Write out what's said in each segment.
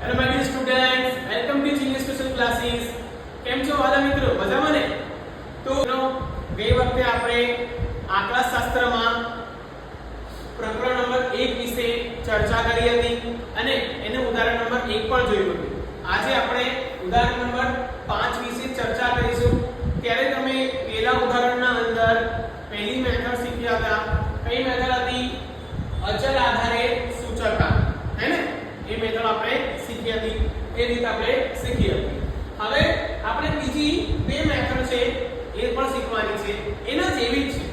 Hello my dear students welcome to genius special classes કેમ છો વાલા મિત્રો? મજામાં ને? તો ગઈ વખતે આપણે આંકડાશાસ્ત્રમાં પ્રકરણ નંબર 1 વિશે ચર્ચા કરી હતી અને એનું ઉદાહરણ નંબર 1 પણ જોયું હતું. આજે આપણે ઉદાહરણ નંબર 5 વિશે ચર્ચા કરીશું ત્યારે તમે પહેલા ઉદાહરણના અંદર પહેલી મેથડ શીખ્યા હતા કઈ મેથડ હતી અચલ આધારે સૂચકાંક હે ને એ મેથડ આપણે શીખી હતી એ રીત આપણે શીખી હતી હવે આપણે બીજી બે મેથડ છે, એ પણ શીખવાની છે. એના જેવી જ છે.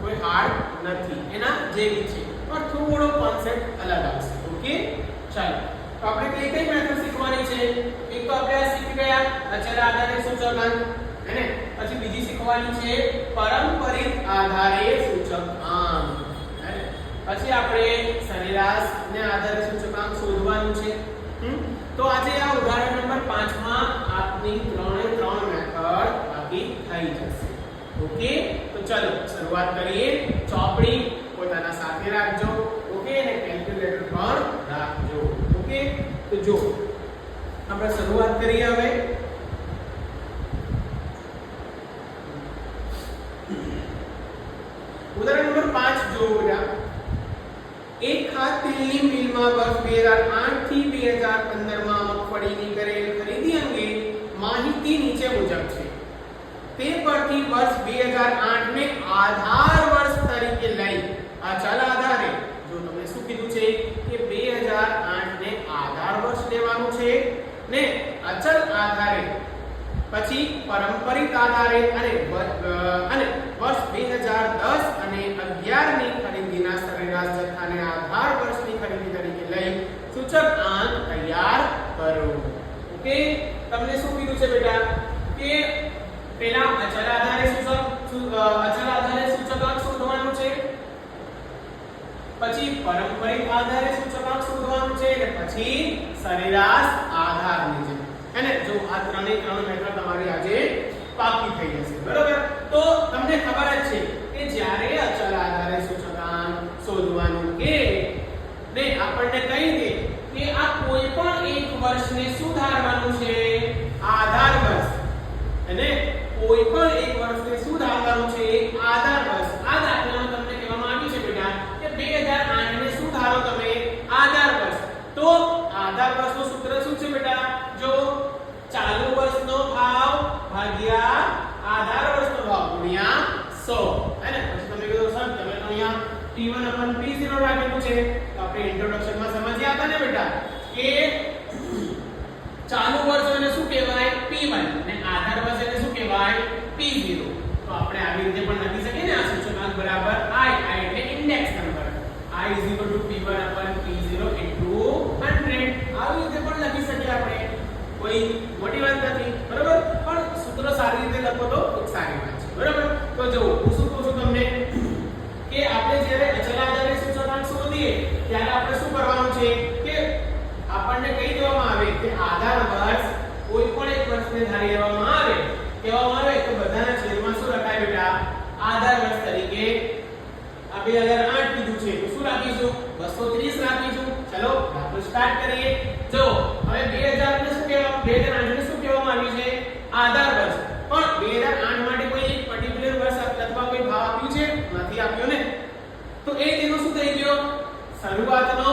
કોઈ હાર્ડ નથી. એના જેવી છે. પણ થોડો કોન્સેપ્ટ અલગ આવશે. ઓકે ચાલો. તો આપણે કઈ કઈ મેથડ શીખવાની છે? એક તો આપણે આ શીખી ગયા અચલ આધારે સૂચકાંક હેને પછી બીજી શીખવાની છે પરંપરિત આધારે સૂચકાંક? પછી આપણે સરેરાશ ને આધારે સૂચકાંક શોધવાનું છે? તો આજે આ ઉદાહરણ નંબર 5 માં આપની ત્રણે ત્રણ મેથડ બાકી થઈ જશે. ઓકે? તો ચલો, શરૂઆત કરીએ. ચોપડી પોતાના સાથે રાખજો. ઓકે? અને કેલ્ક્યુલેટર પણ રાખજો. ઓકે? તો જો, આપણે શરૂઆત કરીએ હવે. ઉદાહરણ નંબર 5 જો બેટા એક ખાત તેલની મિલમાં વર્ષ 2008 થી 2015 માં મગફળીની કરેલ ખરીદી અંગે માહિતી નીચે મુજબ છે. તે પરથી વર્ષ બે હજાર આઠને આધાર વર્ષ તરીકે લઈ અચલ આધારે, જો તમને શું કીધું છે કે 2008 ને આધાર વર્ષ લેવાનું છે, ને અચલ આધારે, પછી પારંપરિક આધારે અને અને વર્ષ બે હજાર દસ અને 11 ની ખરીદીના સરેરાશ જથ્થાને આધાર વર્ષની ખરીદી તરીકે લઈ સૂચકાંક તૈયાર કરો. ઓકે તમને શું કીધું છે બેટા? કે પેલા અચલ આધારે સૂચક અચલ આધારે સૂચકાંક શોધવાનું છે. પછી પારંપરિક આધારે સૂચકાંક શોધવાનું છે અને પછી સરેરાશ આધારની છે હેને જો આ ત્રણે ત્રણ મેથડ તમારી આજે પાકી થઈ જશે. બરોબર? તો તમને ખબર જ છે કે જ્યારે અચલ આધારે સૂચકાંક શોધવાનું કે ને આપણને કહી દે કે આ કોઈ પણ એક વર્ષને શું ધારવાનું છે આધાર વર્ષ અને કોઈ પણ એક વર્ષને શું ધારવાનું છે આધાર વર્ષ આ દાખલામાં તમને કહેવામાં આવ્યું છે બેટા કે 2008 ને શું ધારો તમે આધાર વર્ષ તો આધાર વર્ષનું સૂત્ર શું છે બેટા જો ચાલુ વર્ષનો ભાવ ભાગ્યા આધાર વર્ષનો ભાવ ગુણ્યા 100 હે ને પછી તમે કીધું સર તમે તો અહીંયા T1 P0 રાખેલું છે તો આપણે ઇન્ટ્રોડક્શનમાં સમજ્યા હતા ને બેટા કે ચાલુ વર્ષ એને શું કહેવાય? P1 અને આધાર વર્ષ એને શું કહેવાય? P0 તો આપણે આવી રીતે પણ લખી શકીએ ને આ સૂચકાંક બરાબર i. I એટલે index number i P1 P0 100 આવી રીતે પણ લખી શકીએ આપણે. કોઈ મોટી વાત નથી. બરાબર? પણ સૂત્ર સારી રીતે લખો તો સારી વાત છે. બરાબર? તો જો હું શું કહું છું તમને કે આપણે જ્યારે અચલ આધારે સૂચકાંક શોધીએ ત્યારે આપણે શું કરવાનું છે કે આપણને કહી દેવામાં આવે કે આધાર વર્ષ કોઈ પણ એક વર્ષને ધારી લેવામાં આવે. કહેવામાં આવે કે બધાના છેદમાં શું લખાય બેટા? આધાર વર્ષ તરીકે આ 2008 કીધું છે તો શું રાખીશું? 230 રાખીશું. ચલો, આપણે સ્ટાર્ટ કરીએ. જો, હવે 2000 ને શું કહેવા 2008 ને શું કહેવામાં આવ્યું છે? આધાર વર્ષ પણ 2008 માટે કોઈ એક પર્ટિક્યુલર વર્ષ અથવા કોઈ ભાવ આપ્યું છે નથી આપ્યો ને તો એ તેનો શું થઈ ગયો શરૂઆતનો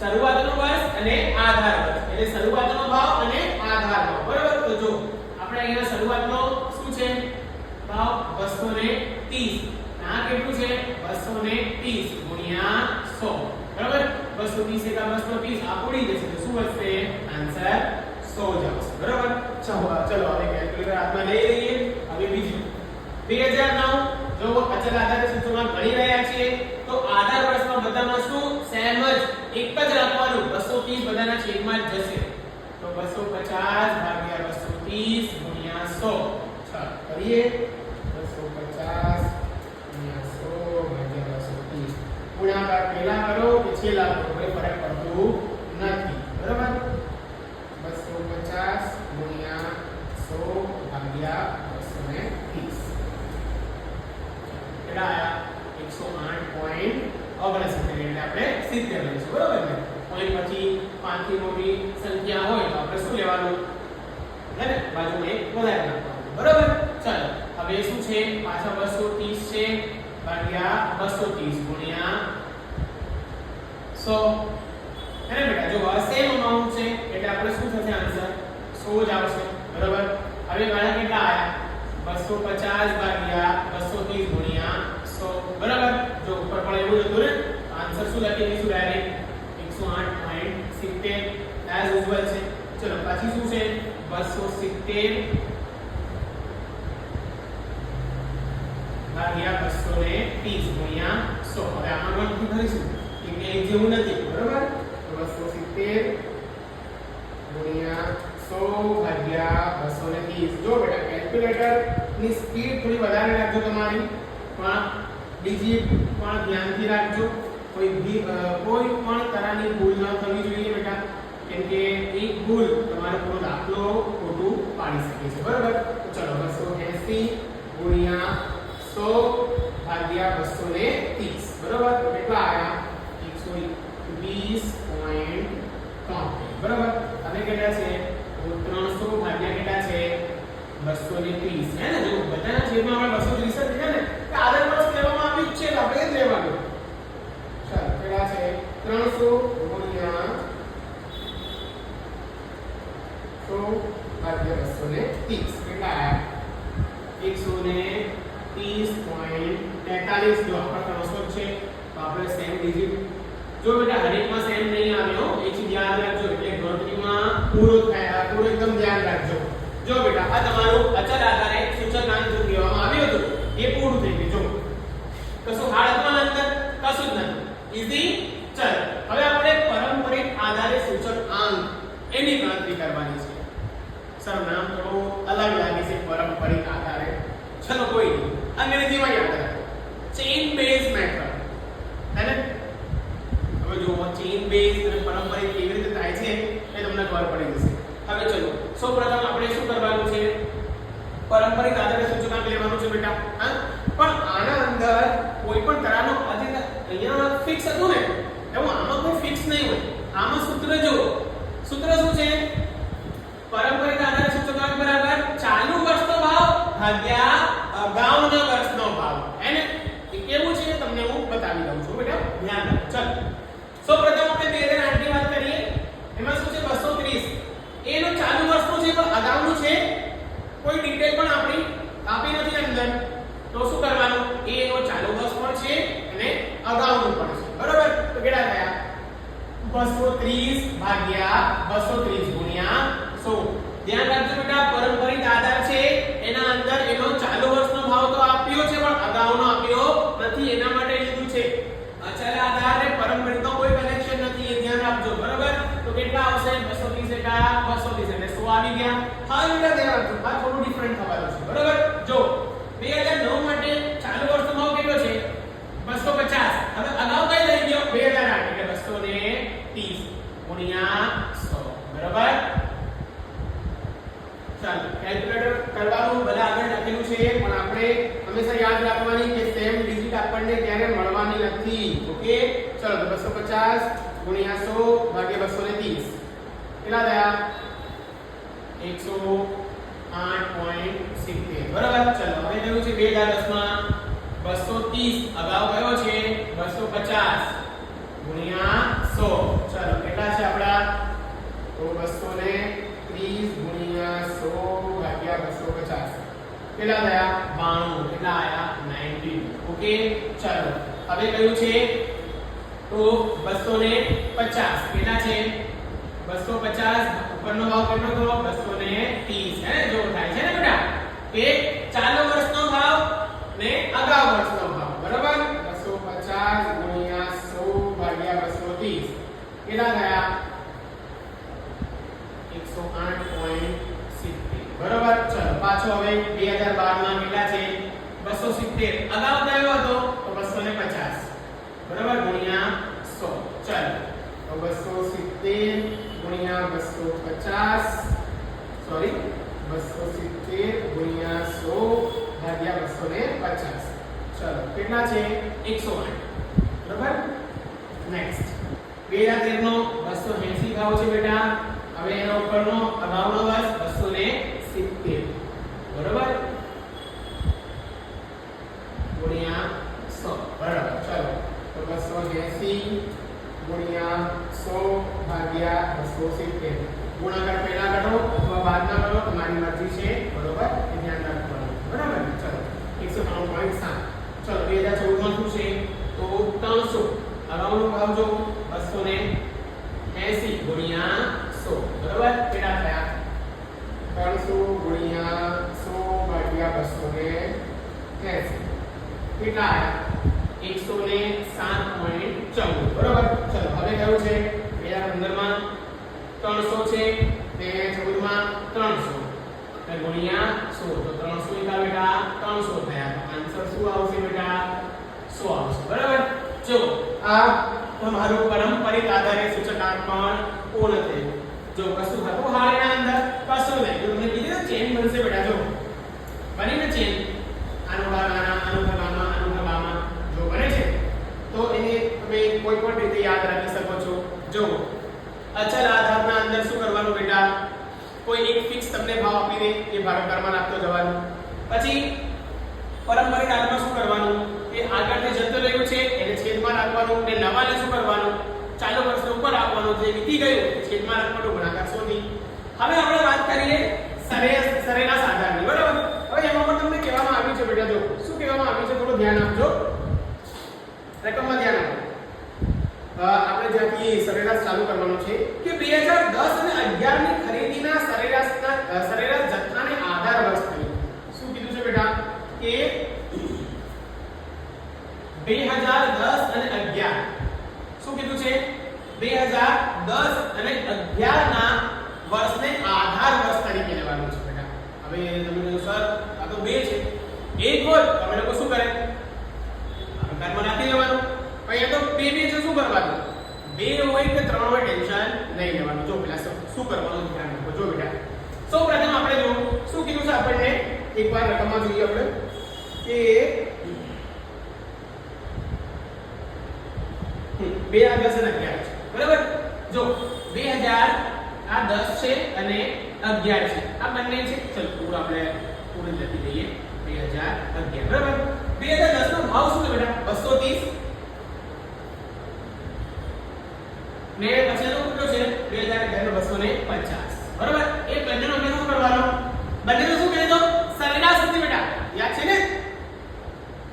શરૂઆતનો વર્ષ અને આધાર વર્ષ. એટલે શરૂઆતનો ભાવ અને આધાર ભાવ. બરાબર? તો જો આપણે અહીંયા શરૂઆતનો શું છે? ભાવ 230 આ કેટલું છે? 230 ગુણ્યા 100 બરાબર? 230 એકા 230 આ ઉડી જશે. તો શું વધશે? આન્સર 100 જશે બરાબર? ચલો ચલો, હવે કેલ્ક્યુલેટર હાથમાં લઈ લઈએ. હવે બીજું. 2009 જો અચલ આધાર સૂત્રમાં ગણી રહ્યા છીએ, તો આધાર વર્ષમાં બધામાં શું? સેમ જ. એક જ રાખવાનું. 230 બધાના છેદમાં જ જશે. તો 250 ભાગ્યા 230 ગુણ્યા 100 ચાલો, કરીએ. 250 ગુણ્યા 100 ભાગ્યા 230 ગુણાકાર પહેલા કરો કે છેલ્લા કરો? કોઈ ફરક પડતો નથી બરાબર 250 ગુણ્યા 100 ભાગ્યા 230 કેટલા આયા 108.69 એટલે આપણે 70 લઈશું બરાબર ને પોઈન્ટ પછી પાંચથી મોટી સંખ્યા હોય તો આપણે શું લેવાનું હે ને બાજુ એક વધારે નાખવાનું બરાબર ચાલો હવે શું છે પાછા 230 છે ભાગ્યા 230 ગુણ્યા 100 હે ને બેટા જો આ સેમ અમાઉન્ટ છે એટલે આપણે શું થશે આન્સર 100 જ આવશે બરાબર હવે મારા કેટલા આયા 250 ભાગ્યા 230 ગુણ્યા 100 બરાબર? જો ઉપર પણ એવું હતું ને આન્સર શું લખી દઈશું ડાયરેક્ટ 108.70 એઝ યુઝ્યુઅલ છે. ચલો, પછી શું છે? 270 ભાગ્યા 230 ગુણ્યા 100 હવે આમાં ગણતરી કરીશું. કેમ કે એક જેવું નથી. બરાબર? તો 270 ગુણ્યા 100 ભાગ્યા 230 જો બેટા કેલ્ક્યુલેટર ની સ્પીડ થોડી વધારે રાખજો તમારી. પણ બીજી પણ ધ્યાનથી રાખજો. કોઈ કોઈ પણ તરાની ભૂલ ન થવી જોઈએ બેટા. કેમ કે એક ભૂલ તમારો પૂરો દાખલો ખોટું પાડી શકે છે. બરાબર? ચલો, બસો એસી ગુણ્યા સો ભાગ્યા 230 બરાબર? તો કેટલા આવ્યા 120.73 બરાબર? અને કેટલા છે? ત્રણસો ભાગ્યા કેટલા છે? 230 હે ને? જો બધાના છેદમાં આપણે 230 જ લીધા ને, તો આદર વર્ષ લેવામાં આવી જ છે આપણે જ લેવાનું ચાલો, પેલા છે 300 ગુણ્યા 100 ભાગ્યા 230 કેટલા આવ્યા 130.43 જો આપણા 300 છે, તો આપણે સેમ ડિજિટ જો બેટા, હરેકમાં સેમ નહીં આવ્યો એ ચીજ યાદ રાખજો, એટલે ગણતરીમાં પૂરો થાય. પૂરો એકદમ ધ્યાન રાખજો. જો બેટા, આ તમારું અચલ આધારે સૂચકાંક જો કહેવામાં આવ્યું હતું, એ પૂરું થઈ ગયું. જો, કશું હાડકમાં અંતર, કશું જ નથી ઈઝી ચલ, હવે આપણે પારંપરિક આધારે સૂચકાંક એની ગણતરી કરવાની છે. સર નામ થોડું અલગ લાગે છે પારંપરિક આધારે. ચલો, કોઈ નહીં. અંગ્રેજીમાં યાદ રાખો. ચેઇન બેઝ મેથડ હે ને? હવે જો ચેઇન બેઝ અને પારંપરિક કેવી રીતે થાય છે એ તમને ખબર પડી જશે. હવે ચલો, સૌપ્રથમ આપણે શું પારંપરિક આધારે સૂચકાંક લેવાનું છે બેટા. હા? પણ આના અંદર કોઈ પણ તરાનો આજે અહીંયા ફિક્સ હતું ને? એવું આમાં કોઈ ફિક્સ નહીં હોય. આમાં સૂત્ર જો સૂત્ર શું છે? પારંપરિક આધારે સૂચકાંક બરાબર ચાલુ વર્ષનો ભાવ ભાગ્યા અગાઉના વર્ષનો ભાવ. એને કેવું છે? તમને હું બતાવી દઉં છું, બેટા. ધ્યાન રાખો. ચાલો. સૌપ્રથમ આપણે 2008 ની વાત કરીએ એમાં શું છે 230 એનું ચાલુ વર્ષનું છે પણ અગાઉનું છે કોઈ ડિટેલ પણ આપણી આપી નથી અંદર. તો શું કરવાનું? એ એનો ચાલુ વર્ષ પણ છે અને અગાઉનું પણ છે. બરોબર? તો કેટલા થયા? 230 ભાગ્યા 230 ગુણ્યા 100 ધ્યાન રાખજો બેટા પરંપરિત આધાર છે. એના અંદર એનો ચાલુ વર્ષનો ભાવ તો આપ્યો છે, પણ અગાઉનો આપ્યો નથી. એના માટે લીધું છે. અચલ આધાર ને પારંપરિકનો કોઈ કનેક્શન રાખજો બરોબર? તો કેટલા આવશે? 230 એકા 230 એટલે 100 આવી ગયા. હવે બેટા ધ્યાન રાખજો આ થોડું ડિફરન્ટ થવાનું છે, બરોબર? જો 2009 માટે ચાલુ વર્ષનો ભાવ કેટલો છે? 250 હવે અગાઉ કઈ લઈ ગયો? 2008 એટલે 230 ગુણ્યા 100 બરાબર? ચાલો કેલ્ક્યુલેટર કરવાનું, બધા આગળ લખેલું છે, પણ આપણે હંમેશા યાદ રાખવાની કે સેમ ડિજિટ આપણને ક્યારે મળવાની નથી ઓકે ચલો, તો 250 ગુણ્યા 100 ભાગ્યા 230 કેટલા થયા? 108.70 બરાબર? ચલો, હવે કયું છે 2010 માં 230 અગાઉ કયો છે? 250 ગુણ્યા 100 ચલો છે આપણા? તો 230 ગુણ્યા 100 ભાગ્યા 250 કેટલા થયા? 92 કેટલા આયા? 19 ઓકે, ચલો. હવે કયું છે? તો 250 કેટલા છે? 250 ઉપરનો ભાવ કેટલો થયો? 230 હે જો થાય છે ને બેટા? કે ચાલુ વર્ષનો ભાવ ને અગાઉ વર્ષનો ભાવ. બરાબર? 250 ગુણ્યા 100 ભાગ્યા 230 કેટલા થયા? 108.70 બરાબર? ચલો, પાછો હવે 2012 માં કેટલા છે? 270 અગાઉ કયો હતો. તો 250 બરાબર? ગુણ્યા 100 ચલો. તો 270 ગુણ્યા 250 સોરી 270 ગુણ્યા 100 ભાગ્યા 250 ચલો. કેટલા છે? 108 બરાબર? નેક્સ્ટ 2013 નો 200 બસો એસી ભાવ છે બેટા. હવે એના ઉપરનો અગાઉનો વર્ષ બસો ને સિત્તેર બરોબર ગુણ્યા સો બરાબર ચલો તો બસો એસી ગુણ્યા સો ભાગ્યા બસો સિત્તેર ગુણાકાર પહેલા કરો અથવા બાદમાં કરો તમારી મરજી છે બરોબર એ ધ્યાન રાખવાનું બરાબર ને? ચલો એકસો ત્રણ પોઈન્ટ સાત ચલો બે હજાર ચૌદમાં શું છે તો ત્રણસો અગાઉનો ભાવ જો બસો ને એસી ગુણ્યા સો બરોબર કેટલા થયા ત્રણસો ગુણ્યા સો ભાગ્યા બસો ને એસી કેટલા આવ્યા એકસો ને સાત પોઈન્ટ ચૌદ બરોબર ચલો હવે કયું છે બે હજાર પંદરમાં ત્રણસો છે હજાર ચૌદમાં ત્રણસો. ગુણ્યા સો, તો ત્રણસો એકા બેટા ત્રણસો થયા. આન્સર શું આવશે બેટા? સો આવશે. બરાબર? જો, આ તમારું પરંપરિત આધારે સૂચકાંક પણ પૂર્ણ થયું. જો કશું હતું હાલ એના અંદર? કશું નહીં. જો તમને કીધું ને ચેન બનશે બેટા, જો. બની ને ચેન આનું ભાગ આના જો બને છે, તો એને તમે કોઈ પણ રીતે યાદ રાખી શકો છો. જો અચલ આધારના અંદર શું કરવાનું બેટા? કોઈ એક ફિક્સ તમને ભાવ આપી દે એ ભાગાકારમાં નાખતો જવાનું. પછી પારંપરિક આધારમાં શું કરવાનું? એ આગળથી જતો રહ્યું છે એને છેદમાં રાખવાનું અને નવાને શું કરવાનું? ચાલુ વર્ષનો ઉપર રાખવાનું જે વીતી ગયું છેદમાં રાખવાનું ગુણાકાર શોધી હવે આપણે વાત કરીએ સરેરાશ સરેરાશ આધારની બરાબર? હવે એમાં પણ તમને કહેવામાં આવ્યું છે બેટા જો શું કહેવામાં આવ્યું છે? થોડું ધ્યાન આપજો. રકમમાં ધ્યાન આપો અ, આપણે જ્યાંથી સરેરાશ ચાલુ કરવાનો છે કે 2010 અને 11 ની ખરીદીના સરેરાશના સરેરાશ જથ્થાને આધાર વર્ષ થયું. શું કીધું છે બેટા? કે 2010 અને 11 શું કીધું છે? 2010 અને 11 ના વર્ષને આધાર વર્ષ તરીકે લેવાનું છે બેટા. હવે તમે કહો, સર, આ તો બે છે. એક હોય તમે લોકો શું કરે? આકારમાં નાખી દેવાનું. એ તો બે બે શું કરવાનું બે હોય કે ત્રણ હોય, ટેન્શન નહીં લેવાનું. જો પેલા શું કરવાનું ધ્યાન રાખો. જો બેટા. સૌ પ્રથમ આપણે જો શું કીધું છે આપણને? એકવાર રકમમાં જોઈએ આપણે. કે બે દસ અને અગિયાર છે. બરાબર? જો, બે હજાર આ દસ છે અને અગિયાર છે. આ બંને છે. ચલો, પૂરું આપણે પૂરું લખી દઈએ. બે હજાર અગિયાર. બરાબર? બે હજાર દસ નો ભાવ શું છે બેટા? બસો ત્રીસ. ને પછીનો કેટલો છે બે હજાર અગિયાર નો બસો ને પચાસ. બરાબર? એ બંનેનો અમે શું કરવાનો? બંનેનો શું કરી દો સરેરાશ હતી બેટા. યાદ છે ને?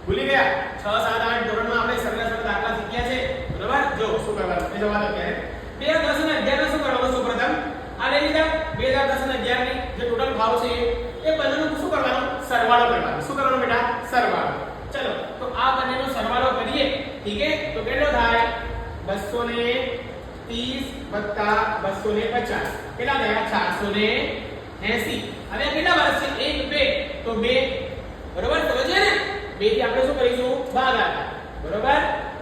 ભૂલી ગયા. 6 7 8 ધોરણમાં આપણે સરેરાશ વાળા દાખલા શીખ્યા છે. બરાબર? જો, શું કરવાનું? એ જવા દો ત્યારે 2010 અને 11 શું કરવાનું? સૌપ્રથમ. આ લઈ લીધા. 2010 અને 11 ની જે ટોટલ ભાવ છે એ. બંનેનો શું કરવાનો? સરવાળો કરવાનો. શું કરવાનો બેટા? સરવાળો. ચલો, તો આ બંનેનો સરવાળો કરીએ. ઠીક છે? તો કેટલો થાય? 230 વત્તા 250 કેટલા થયા 480 હવે આ કેટલા વર્ષ છે 1 2 તો 2 બરોબર સમજ્યા ને બેથી આપણે શું કરીશું ભાગાકાર બરોબર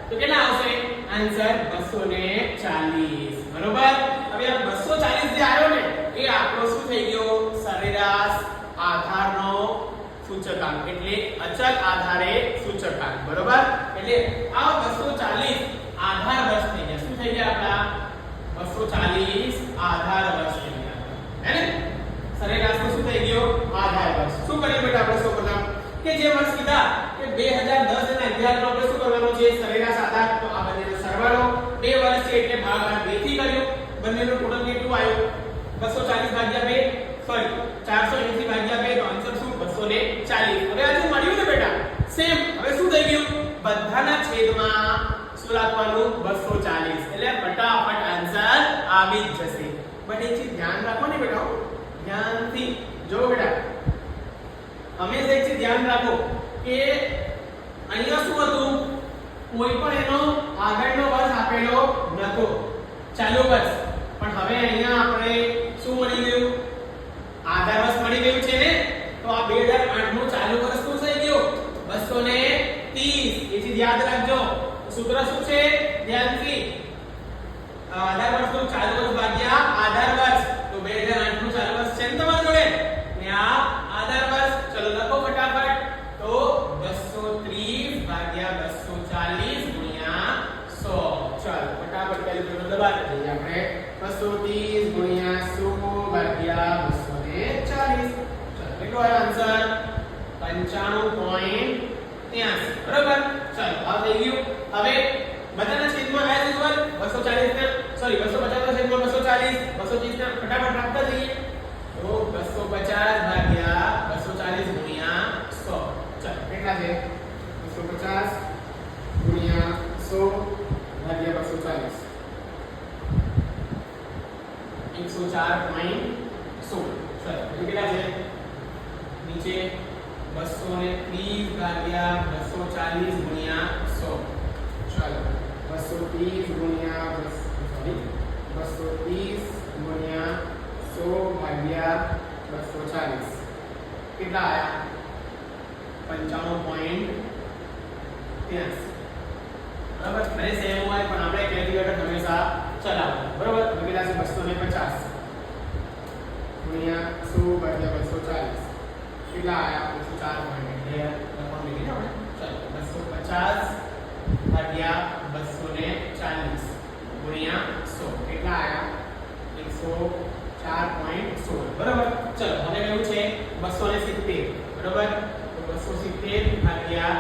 તો કેટલા આવશે આન્સર 240 બરોબર હવે આ 240 જે આવ્યો ને એ આપણો શું થઈ ગયો સરેરાશ આધારનો સૂચકાંક એટલે અચલ આધારે સૂચકાંક બરોબર એટલે આ 240 આધાર વર્ષ થઈ ગયા શું થઈ ગયા આપણા 240 આધાર વર્ષ થઈ ગયા હે ને સરેરાશનો શું થઈ ગયો આધાર વર્ષ શું કરીએ બેટા આપણે સૌપ્રથમ કે જે વર્ષ કીધા કે 2010 અને 11 નો આપણે શું કરવાનો છે? સરેરાશ આધાર, તો આ બંનેનો સરવાળો બે વર્ષ છે એટલે ભાગાકાર 2 થી કર્યો. બંનેનો ટોટલ કેટલું આવ્યો? 240 ભાગ્યા 2 સોરી 480 ભાગ્યા 2 તો આન્સર શું 240 હવે આ જે મળ્યું ને બેટા? સેમ હવે શું થઈ ગયું? બધાના છેદમાં શું રાખવાનું? 240 એટલે ફટાફટ આન્સર આવી જ જશે. બટ એ ચીજ ધ્યાન રાખો ને બેટા ધ્યાનથી. જો બેટા, હંમેશા એક ચીજ ધ્યાન રાખો. કે અહીંયા શું હતું? કોઈ પણ એનો આગળનો વર્ષ આપેલો નતો ચાલુ વર્ષ પણ હવે અહીંયા આપણે શું મળી ગયું? આધાર વર્ષ મળી ગયું છે ને? તો આ 2008 નું ચાલુ વર્ષ શું થઈ ગયું? 230 ત્રીસ. એથી યાદ રાખજો. સૂત્ર શું છે? ધ્યાનથી. આધાર વર્ષનું ચાલુ વર્ષ ભાગ્યા આધાર વર્ષ. તો 2008 નું ચાલુ વર્ષ છે ને તમારી? 95.83 બરાબર? ચલો આ થઈ ગયું. હવે બધાના છેદમાં એઝ યુઝ્યુઅલ 240 ના સોરી 250 ના છેદમાં 240 230 ના, ફટાફટ રાખતા જઈએ તો 250 ભાગ્યા 240 ગુણ્યા 100 ચલો, કેટલા છે? 250 ગુણ્યા 100 ભાગ્યા 240 104.16 ચલો એટલે કેટલા છે નીચે 230 ભાગ્યા 240 ગુણ્યા સો ચાલો 230 ગુણ્યા સોરી 230 ગુણ્યા 100 ભાગ્યા 240 કેટલા આયા 95.83 બરાબર ભલે સેમ હોય પણ આપણે કેલ્ક્યુલેટર હંમેશા ચલાવવું બરાબર તો કેટલા છે 250 ગુણ્યા 100 ભાગ્યા 240 કેટલા આયા 104.2 લખવાનું નહીં ને આપણે ચલો 250 ભાગ્યા 240 ગુણ્યા 100 કેટલા આયા 104.16 બરાબર ચલો હવે કયું છે 270 બરાબર તો 270 ભાગ્યા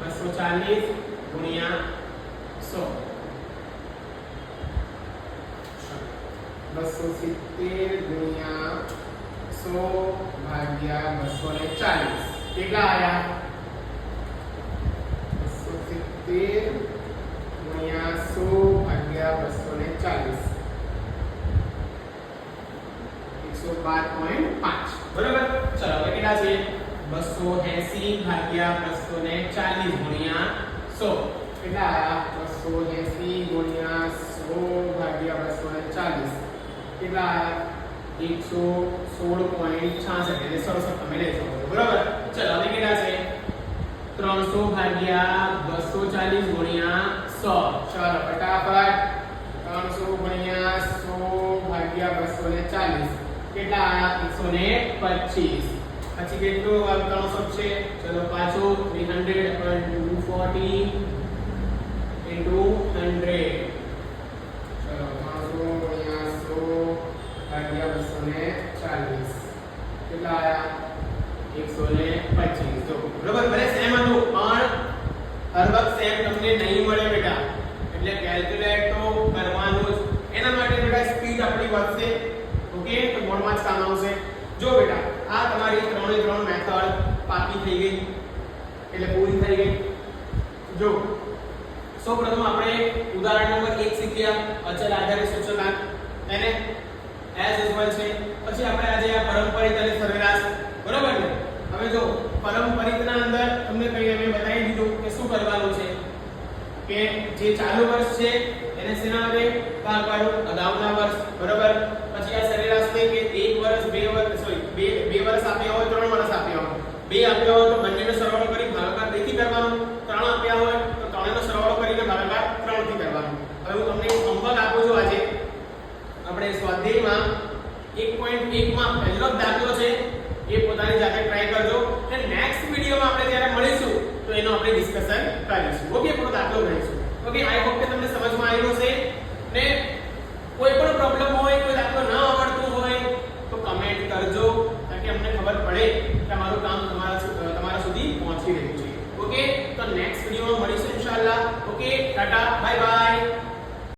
240 ગુણ્યા 100 270 ગુણ્યા 100 ભાગ્યા 240 કેટલા આયા 270 ગુણ્યા 100 ભાગ્યા 240 112.5 બરાબર ચલો હવે કેટલા છે 280 ભાગ્યા 240 ગુણ્યા 100 કેટલા આયા 280 ગુણ્યા 100 ભાગ્યા 240 કેટલા આયા 116.66 એટલે સરસ તમે લઈ શકો છો. બરાબર ચલો હવે કેટલા છે 300 ભાગ્યા 240 ગુણ્યા 100 ચલો ફટાફટ 300 ગુણ્યા 100 ભાગ્યા 240 કેટલા આયા 125 પછી કેટલું આ 300 છે ચલો પાછું 300 upon 240 into 100 ચલો 300 ગુણ્યા 100 ભાગ્યા 240 કેટલા આયા? 125 જો, બરોબર ભલે સેમ હતું, પણ હર વખત સેમ તમને નહીં મળે બેટા. એટલે કેલ્ક્યુલેટ તો કરવાનું જ. એના માટે બેટા સ્પીડ આપણી વધશે. ઓકે તો બોર્ડમાં જ કામ આવશે. જો બેટા, આ તમારી ત્રણે ત્રણ મેથડ પાકી થઈ ગઈ, એટલે પૂરી થઈ ગઈ. જો, સૌપ્રથમ આપણે ઉદાહરણ નંબર 1 શીખ્યા, અચલ આધારિત સૂચકાંક એને એઝ યુઝ્યુઅલ છે. પછી આપણે આજે આ પરંપરિત અને સરેરાશ, બરોબર ને? હવે જો પરંપરિતના અંદર તમને કહી અમે બતાવી દીધું કે શું કરવાનું છે? કે જે ચાલુ વર્ષ છે, એને શેના ભાગ પાડો અગાઉના વર્ષ, બરોબર? પછી આ સરેરાશ છે કે એક વર્ષ, બે વર્ષ વર્ષ આપ્યા હોય, ત્રણ વર્ષ આપ્યા હોય. બે આપ્યા હોય તો બંનેનો સરવાળો કરી ભાગાકાર બેથી કરવાનો. ત્રણ આપ્યા હોય તો ત્રણેનો સરવાળો કરીને ભાગાકાર ત્રણથી કરવાનો. હવે હું તમને એક હોમવર્ક આપું છું આજે. આપણે સ્વાધ્યાયમાં 1.1 માં પહેલો જ દાખલો છે, એ પોતાની જાતે ટ્રાય કરજો. અને નેક્સ્ટ વિડીયોમાં આપણે જ્યારે મળીશું, તો એનો આપણે ડિસ્કશન કરીશું. ઓકે પૂરો દાખલો ગણીશું ઓકે આઈ હોપ કે તમને સમજમાં આવ્યું હશે ને કોઈ પણ પ્રોબ્લેમ હોય કોઈ દાખલો ન આવડતું હોય તો કમેન્ટ કરજો તાકી અમને ખબર પડે કે અમારું કામ તમારા સુ- તમારા સુધી પહોંચી રહ્યું છે ઓકે તો